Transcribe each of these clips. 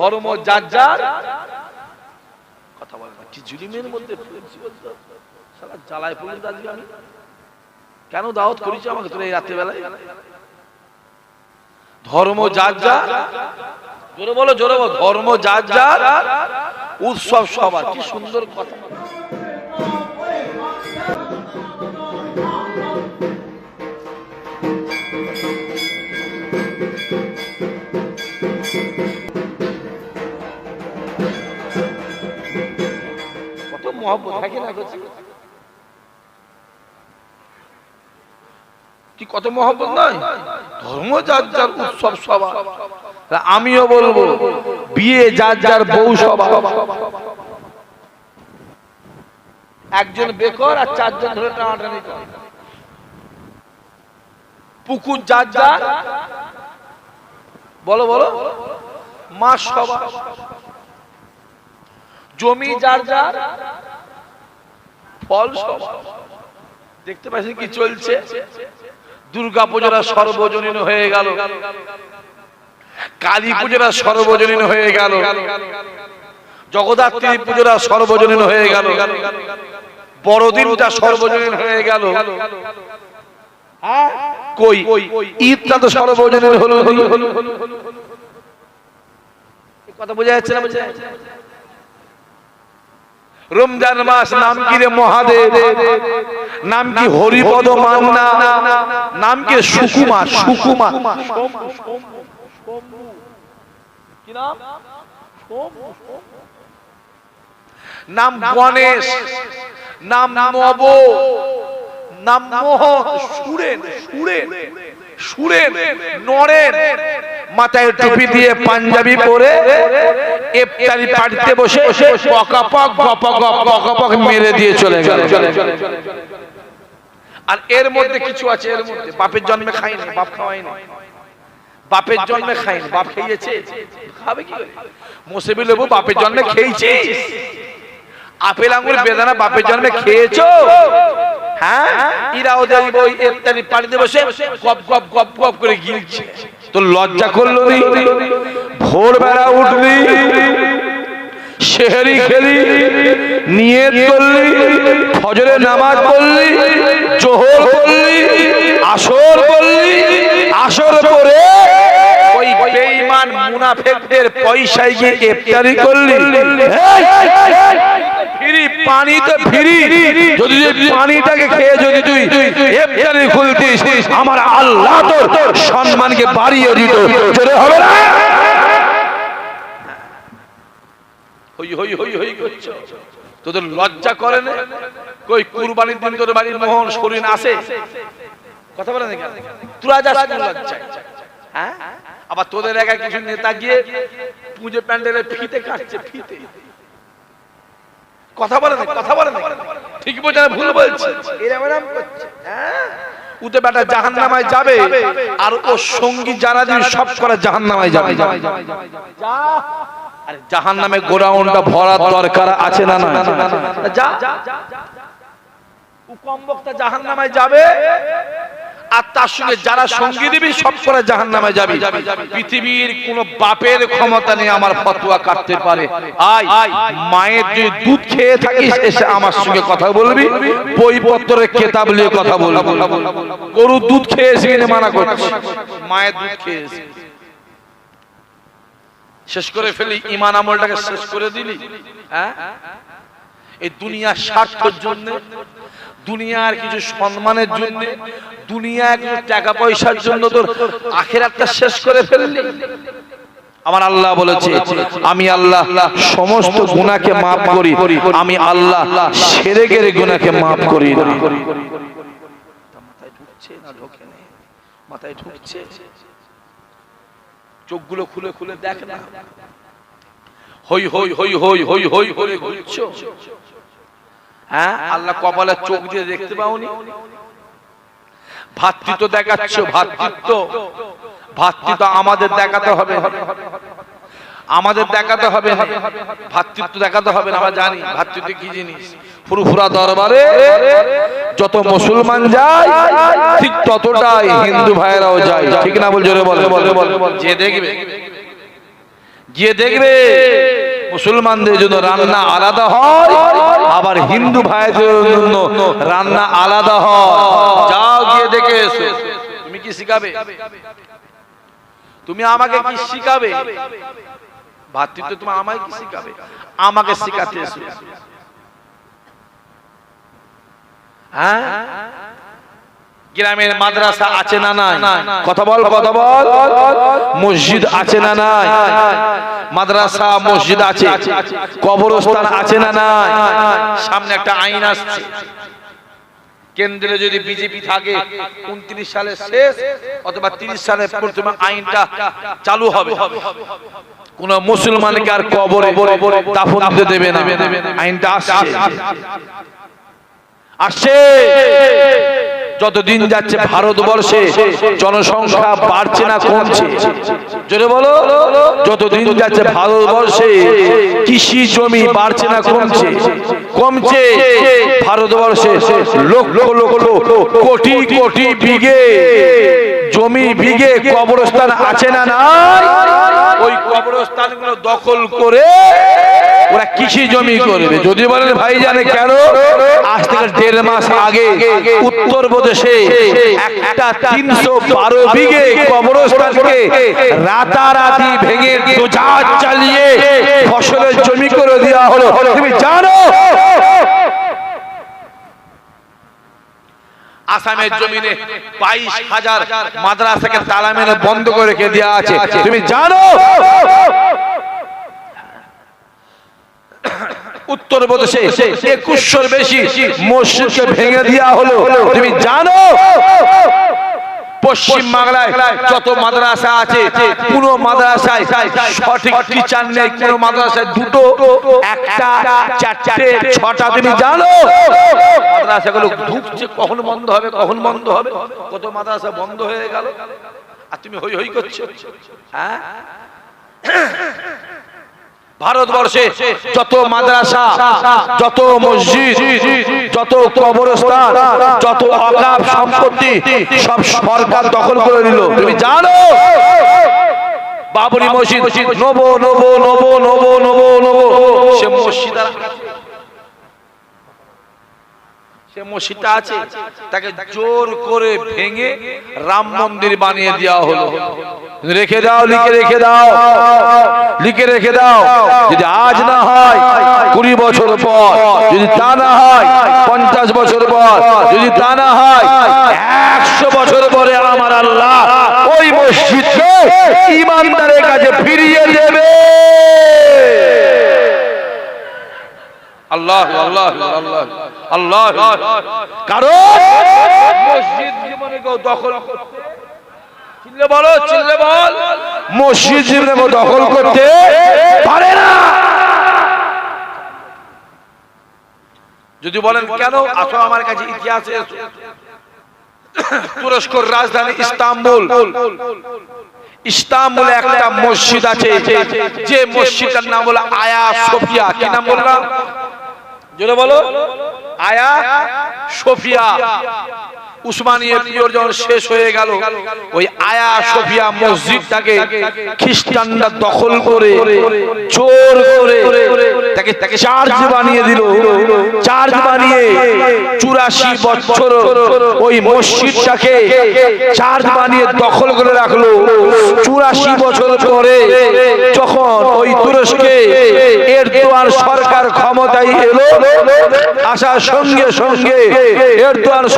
ধর্ম যার যার। কথা বলে কি জুলিমের মধ্যে জ্বালায় আজকে আমি। কেন দাওয়াত করেছি আমাকে তোর এই রাত্রে বেলায় ধর্ম যার যার। জোরে বলো জোরে বলো। ধর্ম যার যার। উৎসব সবার। কি সুন্দর কথা। কি কত মহব্বত ধর্ম যার যার উৎসব সভা আমিও বলব, বিয়ে যার যার বউ সভা একজন বেকর আর চারজন ধরে টানাটানি করে। পুকুর যার যার। বলো বলো। মা সভা জমি যার যার। ফল সভা দেখতে পাচ্ছেন কি চলছে? দুর্গা পুজোরা সর্বজনীন হয়ে গেল। কালী পুজোরা সর্বজনীন হয়ে গেল। জগদ্ধাত্রী পুজোরা সর্বজনীন হয়ে গেল। বড়দিনটা সর্বজনীন হয়ে গেল। কই? ঈদটা তো সর্বজনীন হলো। কথা বোঝা যাচ্ছে না বোঝা যাচ্ছে? রমজান মাস নাম কি রে মহাদেব? নাম কি হরিপদ মান্না? নাম কি রে সুকুমা? সুকুমা। কি নাম? নাম গণেশ। নাম নব। নাম মোহন সুরেন। সুরেন। সুরেন। নরেন। মাথায় টুপি দিয়ে পাঞ্জাবি পরে ইফতারি পাড়িতে বসে পকাপক গপক পকাপক মেরে দিয়ে চলে গেল। আর এর মধ্যে কিছু আছে এর মধ্যে। বাপের জন্মে খাইনি বাপ খাওয়াইনি বাপের জন্মে খাইনি বাপ খেয়েছে। খাবে কি মোসেবি লেবু বাপের জন্মে খেয়েছি। আপেল আঙ্গুর বেদানা বাপের জন্মে খেয়েছো? হ্যাঁ? ইরা ওদের ওই ইফতারি পাড়িতে বসে গপ গপ গপ গপ করে গিলছে। তো লজ্জা করল নি? ভোরবেলা উঠলি শেহরি খেলি নিয়ে করলি ফজরে নামাজ পড়লি জোহর করলি আসর করলি আসর করে ওই বেঈমান মুনাফিকদের পয়সায় গিয়ে ইফতারি করলি। পানি তো ফ্রি। যদি পানিটাকে খেয়ে যদি তুই খুলতিস আমার আল্লাহ তোর সম্মানকে বাড়িয়ে দিত। জোরে হবে না? হই হই হই হই করছ। তোদের লজ্জা করে না? কই কুরবানির দিন তোর বাড়ির মোহন শরীর আসে কথা বলে নাকি তোরা যাস কোন হ্যাঁ? আবার তোদের একা কিছু নেতা গিয়ে পুজো প্যান্ডেলে ফিতে কাটছে ফিতে। কথা বলে না কথা বলে না ঠিক বোঝা ভুল বলছে। এরম এরম করছে হ্যাঁ? উতে বেটা জাহান নামায় যাবে আর ও সঙ্গী যারা দিন সব করে জাহান নামায় যাবে। যা। আরে জাহান নামে গোডাউনটা ভরার দরকার আছে না না যা। ও কম বক্তা জাহান নামায় যাবে। আর তার সঙ্গে যারা সঙ্গী দিবি, সব করে জাহান নামে যাবি। পৃথিবীর কোন বাপের ক্ষমতা নেই আমার ফতোয়া কাটতে পারে। আয়, মায়ের যদি দুধ খেয়ে থাকিস, এসে আমার সঙ্গে কথা বলবি। বইপত্রের কেতাব নিয়ে কথা বলবি। গরু দুধ খেয়েছি মানা করছি মায়ের দুধ খেয়েছি শেষ করে ফেলি ইমান আমলটাকে শেষ করে দিলি। হ্যাঁ? এই দুনিয়ার স্বার্থের জন্য দুনিয়ার কিছু সম্মানের জন্য দুনিয়ার কিছু টাকা পয়সার জন্য তোর আখের একটা শেষ করে ফেললি আমার আল্লাহ বলেছে আমি আল্লাহ সমস্ত গুণাকে মাফ করি আমি আল্লাহ সেরেগের গুনাহকে মাফ করি মাথায় ঢুকছে না ঢোকে মাথায় ঢুকছে চোখগুলো খুলে খুলে দেখ না হই হই হই হই হই হই করে ঘুরছো হ্যাঁ? আল্লাহ কপালে চোখ দিয়ে দেখতে পাওনি। ভাতৃত্ব দেখাচ্ছ, ভাতৃত্ব। ভাতৃত্ব আমাদের দেখাতে হবে। আমাদের দেখাতে হবে। ভাতৃত্ব দেখাতে হবে আমরা জানি। ভাতৃত্ব কি জিনিস? ফুরফুরা দরবারে যত মুসলমান যায়, ঠিক ততটাই হিন্দু ভাইয়েরাও যায়। ঠিক না বল, জোরে বলে বলে বলে। যে দেখবে। গিয়ে দেখবে। মুসলমানদের জন্য রান্না আলাদা হয়, আবার হিন্দু ভাইদের জন্য রান্না আলাদা হয়। যাও গিয়ে দেখে এসো। তুমি কি শিখাবে? তুমি আমাকে কি শিখাবে? ভাতৃত্ব তুমি আমায় কি শিখাবে? আমাকে শিখাতে এসো। হ্যাঁ? গ্রামের মাদ্রাসা আছে না নাই? কথা বল কথা বল। মসজিদ আছে না নাই? মাদ্রাসা মসজিদ আছে। কবরস্থান আছে না নাই? সামনে একটা আইন আসছে। কেন্দ্রে যদি বিজেপি থাকে উনত্রিশ সালে শেষ অথবা তিরিশ সালে প্রথমে আইনটা চালু হবে। কোন মুসলমানকে আর কবরে দাফন দিতে দেবে না। আইনটা আসছে। আসছে। যত দিন যাচ্ছে ভারতবর্ষে, জনসংখ্যা বাড়ছে না, কমছে। জোরে বলো। যত দিন যাচ্ছে ভারতবর্ষে, কৃষি জমি বাড়ছে না, কমছে। কমছে ভারতবর্ষে লক্ষ লক্ষ, কোটি কোটি বিঘে জমি বিঘে কবরস্থান আছে না, নাই? কবরস্থানগুলো দখল করে ওরা কৃষি জমি করবে। যদি বলেন ভাই জানে কেন? আজ থেকে দেড় মাস আগে উত্তর প্রদেশে একটা তিনশো বারো বিঘে কবরস্থানকে রাতারাতি ভেঙে চালিয়ে ফসলের জমি করে দেওয়া হলো। তুমি জানো? আসামের জমিনে বাইশ হাজার মাদ্রাসাকে তালা মেরে বন্ধ করে রেখে দেওয়া আছে। তুমি জানো? উত্তর প্রদেশে একুশশোর বেশি মসজিদকে ভেঙে দেওয়া হলো। তুমি জানো? পশ্চিম বাংলায় যত মাদ্রাসা আছে কোন মাদ্রাসায় সঠিক টিচার নেই কোন মাদ্রাসায় দুটো একটা চারটে ছটা তুমি জানো? মাদ্রাসাগুলো ঢুকছে কখন বন্ধ হবে কখন বন্ধ হবে? কত মাদ্রাসা বন্ধ হয়ে গেল? আর তুমি হই হই করছ? হ্যাঁ? ভারতবর্ষে যত মাদ্রাসা, যত মসজিদ, যত কবরস্থান, যত অকাপ সম্পত্তি সব সরকার দখল করে নিল। তুমি জানো? বাবরি মসজিদ, নবো নবো নবো নবো নবো নবো সে মসজিদ সে মসজিদটা আছে তাকে জোর করে ভেঙে রাম মন্দির বানিয়ে দেওয়া হলো। রেখে দাও লিখে রেখে দাও। লিখে রেখে দাও। যদি আজ না হয় কুড়ি বছর পর যদি তা না হয় পঞ্চাশ বছর পর যদি তা না হয় একশো বছর পরে আমার আল্লাহ ওই মসজিদকে ইমানদারের কাছে ফিরিয়ে দেবে। আল্লাহ আল্লাহ আল্লাহ আল্লাহ। কারণ মসজিদ জীবনে কেউ দখল চিল্লে বলো চিল্লে বল। মসজিদ জীবনে কেউ দখল করতে পারে না। যদি বলেন কেন আসো আমার কাছে ইতিহাসে? এসো। তুরস্কর রাজধানী ইস্তাম্বুল। ইস্তাম্বুলে একটা মসজিদ আছে যে মসজিদের নাম হলো আয়া সোফিয়া। কি নাম বললাম? জোরে বলো আয়া সোফিয়া চুরাশি বছর ওই মসজিদটাকে চার্জ বানিয়ে দখল করে রাখল। চুরাশি বছর পরে যখন ওই তুরস্কে এর দোয়ার সরকার ক্ষমতায় এলো, আসার সঙ্গে সঙ্গে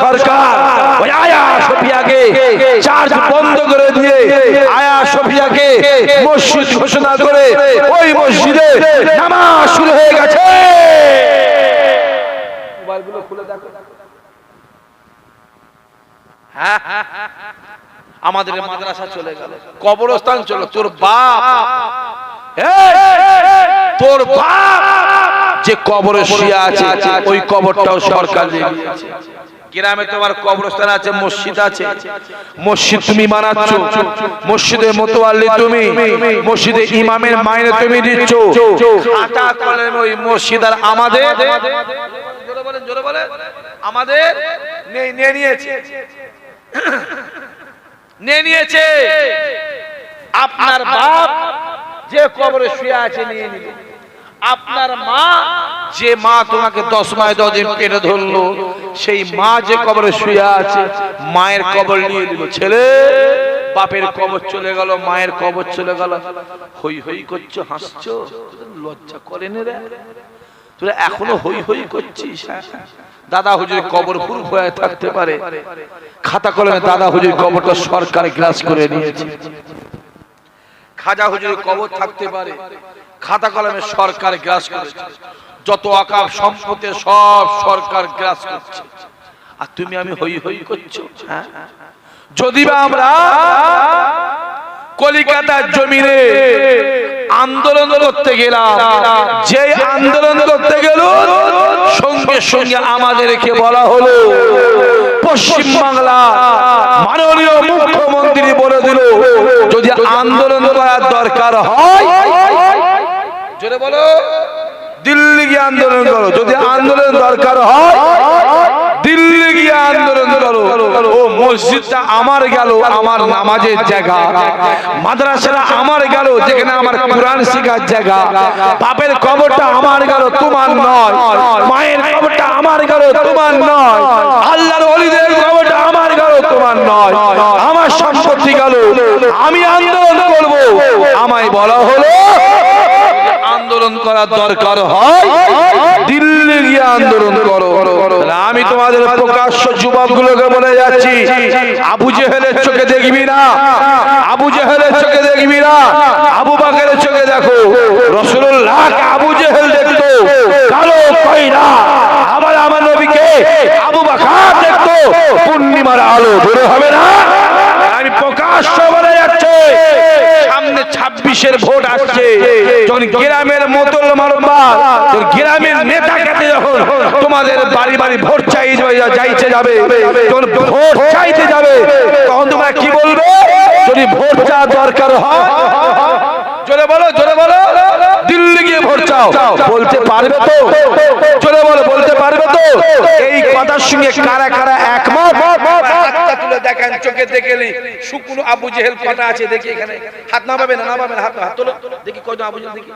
সরকার ওই আয়া সফিয়াকে চার্জ বন্ধ করে দিয়ে আয়া সফিয়াকে মসজিদ ঘোষণা করে ওই মসজিদে নামাজ শুরু হয়ে গেছে। মোবাইলগুলো খুলে দেখো। হ্যাঁ আমাদের মাদ্রাসা চলে গেল। কবরস্থান চলো। তোর বাপ। তোর বাপ যে কবরে শুয়ে আছে ওই কবরটাও সরকার দিয়েছে। গ্রামে তোমার কবরস্থান আছে, মসজিদ আছে। মসজিদ তুমি বানাচ্ছ মসজিদের মতোয়াল্লি তুমি, মসজিদে ইমামের মাইনে তুমি দিচ্ছ। খাতা কলমে ওই মসজিদ আর আমাদের? জোরে বলেন জোরে বলেন। আমাদের? নিয়েছে। নিয়ে নিয়েছে। আপনার বাপ যে কবরে শুয়ে আছে, নিয়ে নিল আপনার মা যে মা তোমাকে দশ মাস দশ দিন পেটে ধরলো, সেই মা যে কবরে শুয়ে আছে, মায়ের কবর নিয়ে নিল ছেলে, বাপের কবর চলে গেল, মায়ের কবর চলে গেল। হই হই করছ, হাসছো? লজ্জা করেনি রে। তোরা এখনও হই হই করছিস হ্যাঁ? দাদা হুজুর কবর পুরো হয়ে থাকতে পারে। খাতা কলমে দাদা হুজুর কবরটা সরকার গ্রাস করে নিয়েছে। খাজা হুজুর কবর থাকতে পারে। খাতা কলমে সরকার গ্রাস করেছে। যত আকাব সম্পত্তি সব সরকার গ্রাস করছে। আর তুমি আমি হই হই করছ হ্যাঁ? যদি বা আমরা কলিকাতার জমিনে আন্দোলন করতে গেলাম, যে আন্দোলন করতে গেল, সঙ্গে সঙ্গে আমাদেরকে বলা হলো, পশ্চিম বাংলা মাননীয় মুখ্যমন্ত্রী বলে দিল, যদি আন্দোলন করার দরকার হয় জোরে বলো। দিল্লি গিয়ে আন্দোলন করো। যদি আন্দোলন দরকার হয় দিল্লি গিয়ে আন্দোলন করো। ও মসজিদটা আমার গেল আমার নামাজের জায়গা। মাদ্রাসাটা আমার গেল যেখানে আমার কোরআন শেখার জায়গা। বাপের কবরটা আমার গেল তোমার নয়। মায়ের কবরটা আমার গেল তোমার নয়। আল্লাহর অলিদের কবরটা আমার গেল তোমার নয়। আমার সম্পত্তি গেল। আমি আন্দোলন করব। আমায় বলা হলো আন্দোলন করার দরকার দিল্লি গিয়ে আন্দোলন করো। আমি তোমাদের প্রকাশ্য যুবক গুলোকে বলে যাচ্ছি, আবু জেহেলের চোখে দেখবি না, আবু জেহেলের চোখে দেখবি না, আবু বাকের চোখে দেখো। রসুল্লাহ আবু জেহেল দেখতো, কালো আবার আমার নবীকে আবু বাকার দেখতো, পূর্ণিমার আলো ধরে হবে না? আমি প্রকাশ্য বলে যাচ্ছে। সামনে ছাব্বিশের ভোট আসছে। যখন গ্রামের মারবার, যখন গ্রামের নেতা কাছে যখন তোমাদের বাড়ি বাড়ি ভোট চাই যাইতে যাবে, যখন ভোট চাইতে যাবে, তখন তোমরা কি বলবে? যদি ভোট চা দরকার হয়, জোরে বলো জোরে বলো, দিল্লি গিয়ে ভোট চাও। বলতে পারবে তো? জোরে বলো, বলতে পারবে তো? এই কথার সঙ্গে কারা কারা একমত? হাতটা দেখেন, চোখে দেখেলি শুকনো আবু জেহেল কটা আছে, দেখি এখানে। হাত না পাবেন না পাবেন হাত হাত তোলো। দেখি কয়জন আবু জেহেল, দেখি।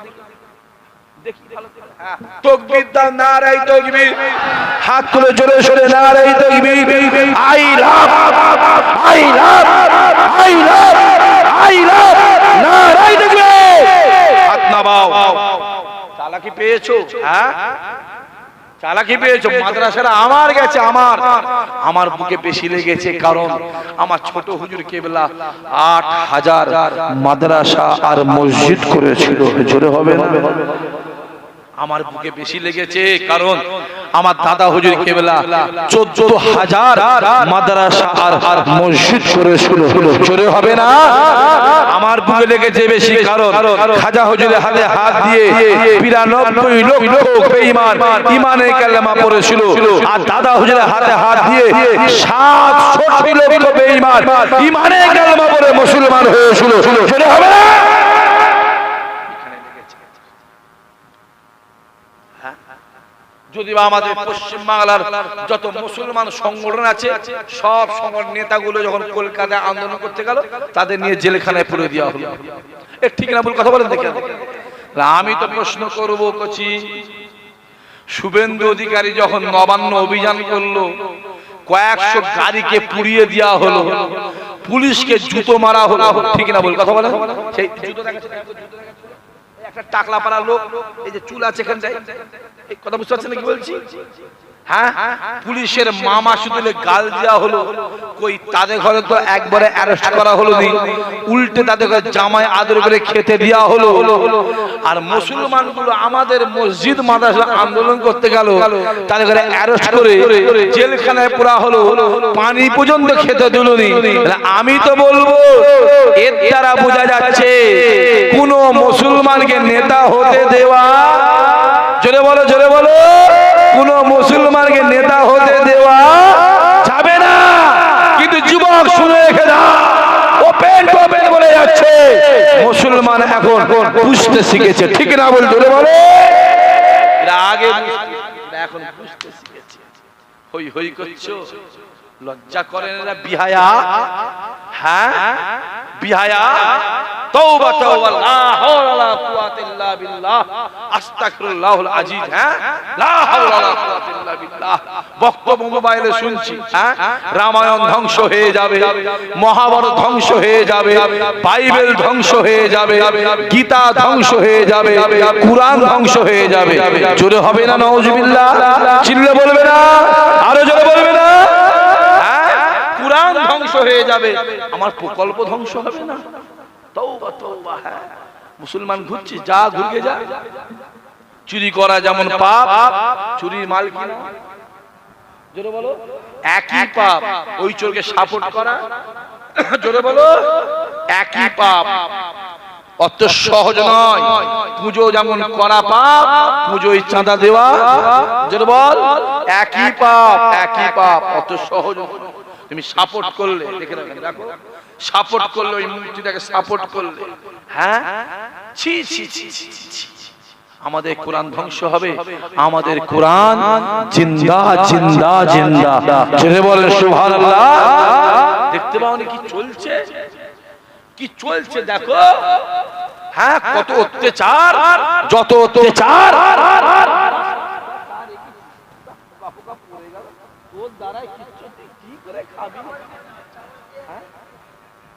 চালাকি পেয়েছ? হ্যাঁ? চালাকি পেয়েছ মাদ্রাসাটা আমার। গেছে আমার। আমার বুকে বেশি লেগেছে কারণ আমার ছোট হুজুর কেবলা আট হাজার মাদ্রাসা আর মসজিদ করেছিল। জোরে হবে না? আমার বুকে বেশি লেগেছে, কারণ আমার দাদা হুজুর কেবলা চোদ্দ হাজার মাদ্রাসা আর মসজিদ হবে না? আমার বুকে লেগেছে বেশি, কারণ খাজা হুজুরের হাতে হাত দিয়ে বিরানব্বই লক্ষ বেঈমান ইমানের কালেমা পড়েছিল আর দাদা হুজুরের হাতে হাত দিয়ে বেঈমান ইমানের কালেমা পড়ে মুসলমান হয়েছিল হবে না? যদি বা আমাদের পশ্চিম বাংলার যত মুসলমান সংগঠন আছে, সব সংগঠন নেতাগুলো যখন কলকাতায় আন্দোলন করতে গেল, তাদের নিয়ে জেলখানায় পুরে দেওয়া হলো। এ ঠিক না বল কথা বলেন দেখেন আমি। তো প্রশ্ন করব কচি। শুভেন্দু অধিকারী যখন নবান্ন অভিযান করল, কয়েকশো গাড়িকে পুড়িয়ে দেওয়া হলো, পুলিশকে জুতো মারা হলো, ঠিক না বল কথা বলেন? সেই জুতো একটা টাকলা পাড়া লোক, এই যে চুল আছে এখানটায়। এই কথা বুঝতে পারছেন কি বলছি? হ্যাঁ? পুলিশের মামা শুধু গাল দেওয়া হলো। কই তাদের ঘরে তো একবারে অ্যারেস্ট করা হলো নি। উল্টে তাদের ঘরে জামাই আদর করে খেতে দেওয়া হলো। আর মুসলমানগুলো আমাদের মসজিদ, মাদ্রাসা আন্দোলন করতে গেল। তাদের ঘরে অ্যারেস্ট করে জেলখানায় পুরা হলো। পানি পর্যন্ত খেতে দিল নি। আমি তো বলব, এর দ্বারা বোঝা যাচ্ছে, কোন মুসলমানকে নেতা হতে দেওয়া, জোরে বলো জোরে বলো, কোন মুসলমানকে নেতা হতে দেওয়া যাবে না কিন্তু যুবক শুনে রেখে দাও ওপেন ওপেন বলে যাচ্ছে মুসলমান এখন বুঝতে শিখেছে। ঠিক না বল জোরে বলো। আগে এখন বুঝতে শিখেছে। হই হই করছ। লজ্জা করেন এরা বিহায়া। হ্যাঁ? বিহায়া। তওবা তওবা লা হাওলা লা কুওয়াতা ইল্লা বিল্লাহ। আস্তাগফিরুল্লাহুল আজিজ হ্যাঁ? লা হাওলা লা কুওয়াতা ইল্লা বিল্লাহ। বক্তব্য মোবাইলে শুনছি হ্যাঁ? রামায়ণ ধ্বংস হয়ে যাবে মহাভারত ধ্বংস হয়ে যাবে বাইবেল ধ্বংস হয়ে যাবে গীতা ধ্বংস হয়ে যাবে কুরআন ধ্বংস হয়ে যাবে। জোরে হবে না নওজুবিল্লাহ চিল্লে বলবে না? আরও জোরে বলবে না? হয়ে যাবে। আমার প্রকল্প ধ্বংস হবে না। হ্যাঁ। মুসলমান ঘুরছি, যা ঘুরকে যা। চুরি করা যেমন পাপ, চুরির মাল জোরে বলো, একই পাপ, ওই চোরকে সাপোর্ট করা। জোরে বলো, একই পাপ। অত সহজ নয়। পুজো যেমন করা পাপ, পুজোয় চাঁদা দেওয়া। জোরে বল, একই পাপ একই পাপ। অত সহজ নয়। তুমি সাপোর্ট করলে দেখে দেখো সাপোর্ট করলে ওই মূর্তিটাকে সাপোর্ট করলে। হ্যাঁ? ছি ছি ছি ছি ছি, আমাদের কোরআন ধ্বংস হবে। আমাদের কোরআন জিন্দা জিন্দা জিন্দা জেনে বলেন সুবহানাল্লাহ। দেখতে পাওনি কি চলছে? কি চলছে দেখো। হ্যাঁ কত অত্যাচার যত অত্যাচার।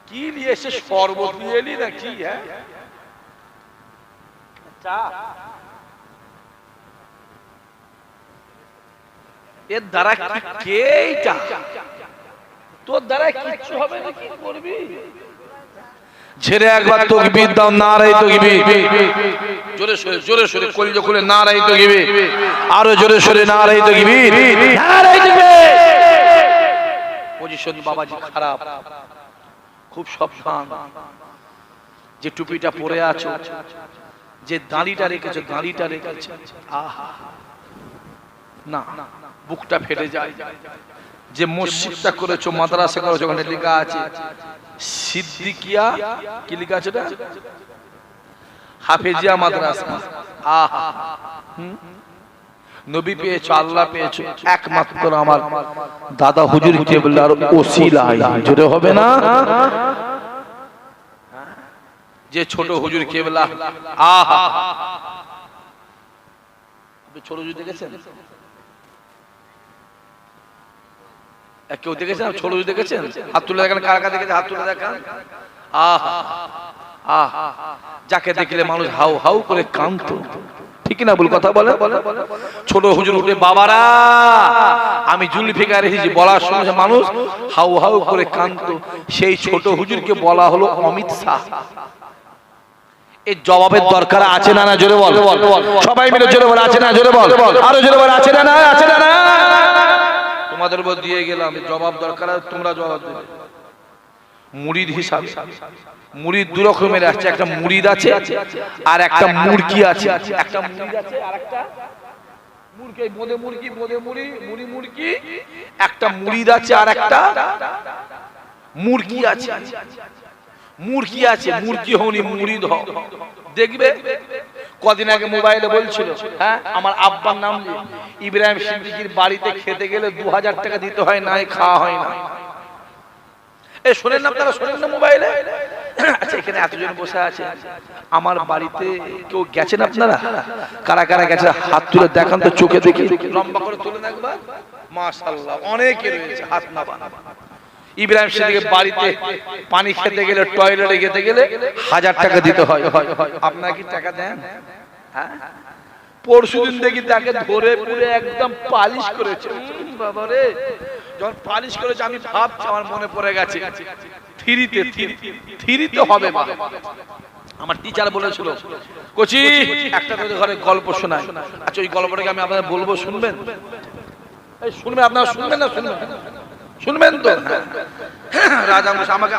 কি নিয়ে এসে শরবত নিয়ে এলি না কি হ্যাঁ? চা। এর দ্বারা কে তোর দ্বারা কিচ্ছু হবে না কি করবি? ছেড়ে একবার তকবীর দাও নারাই তকবীর। জোরে সরে জোরে সরে কলি খুলে নারাই তকবীর। আরও জোরে সরে নারাই তকবীর। নারাই তকবীর। পজিশন বাবাজি খারাপ। খুব সাবধান। যে টুপিটা পরে আছো, যে দাঁড়িটা রেখেছো দাঁড়িটা রেখেছো। না, বুকটা ফেটে যায়। যে মসজিদটা করেছ, মাদ্রাসা করেছ, ওখানে লেখা আছে, সিদ্দিকিয়া, কি লেখা আছে হাফেজিয়া মাদ্রাসা। আহা। হুম? নবী পেয়েছ আল্লাহ পেয়েছ একমাত্র আমার দাদা হুজুর কেবলার ওসিলা জোরে হবে না? যে ছোট হুজুর কেবলা। আহা। আপনি ছোট হুজুর দেখেছেন? কেউ দেখেছেন? ছোট হুজুর দেখেছেন? হাত তুলে দেখান কার কার দেখেছে হাত তুলে দেখান। আহা। আহা। যাকে দেখলে মানুষ হাউ হাউ করে কান্ত ঠিক না ভুল কথা বলে ছোট হুজুর উঠে বাবারা, আমি জুলফিকার এসেছি, বলার সঙ্গে সঙ্গে মানুষ হাউ হাউ করে কান্ত সেই ছোট হুজুরকে বলা হলো অমিত শাহ। জবাবের দরকার আছে না না, জোরে বল। সবাই মিলে জোরে বল, আছে না, জোরে বল। আরও জোরে বল, আছে না না, আছে না না। তোমাদের উপর দিয়ে গেলাম, জবাব দরকার তোমরা জবাব দেবে মুড়িদ হিসাবে। মুড়িদ দু রকমের আছে একটা মুড়িদ আছে আর একটা মুরগি আছে। একটা মুড়িদ আছে আর একটা মুরগি বোদে মুরগি বোদে মুড়ি মুড়ি মুরগি একটা মুড়িদ আছে আর একটা মুরগি আছে। মুরগি আছে মুরগি হওনি মুড়িদ হও দেখবে? কদিন আগে মোবাইলে বলছিল হ্যাঁ আমার আব্বার নাম ইব্রাহিম সিদ্দিকির বাড়িতে খেতে গেলে দু হাজার টাকা দিতে হয় নাই খাওয়া হয় না। এই শোনেন আপনারা শোনেন না মোবাইলে। আচ্ছা এখানে এতজন বসে আছে। আমার বাড়িতে কেউ গেছেন আপনারা? কারা কারা গেছে? হাত তুলে দেখান তো চোখে দেখি। লম্বা করে তুলে মাশাআল্লাহ অনেকে রয়েছে হাত না ইব্রাহিম সিদ্দিকের বাড়িতে পানি খেতে গেলে টয়লেটে যেতে গেলে হাজার টাকা দিতে হয়। আপনার কি টাকা দেন? হ্যাঁ? পরশুদিন দেখি তাকে ধরে পুরে একদম পালিশ করেছে। বাবা রে যখন পালিশ করেছে আমি ভাবছি আমার মনে পড়ে গেছে। থ্রিতে থিরিতে হবে মা। আমার টিচার বলেছিল কোচি একটা করে ঘরে গল্প শোনায় আচ্ছা ওই গল্পটাকে আমি আপনাদের বলব শুনবেন? এই শুনবেন আপনারা শুনবেন না শুনবেন? শুনবেন তো? রাজা আমাকে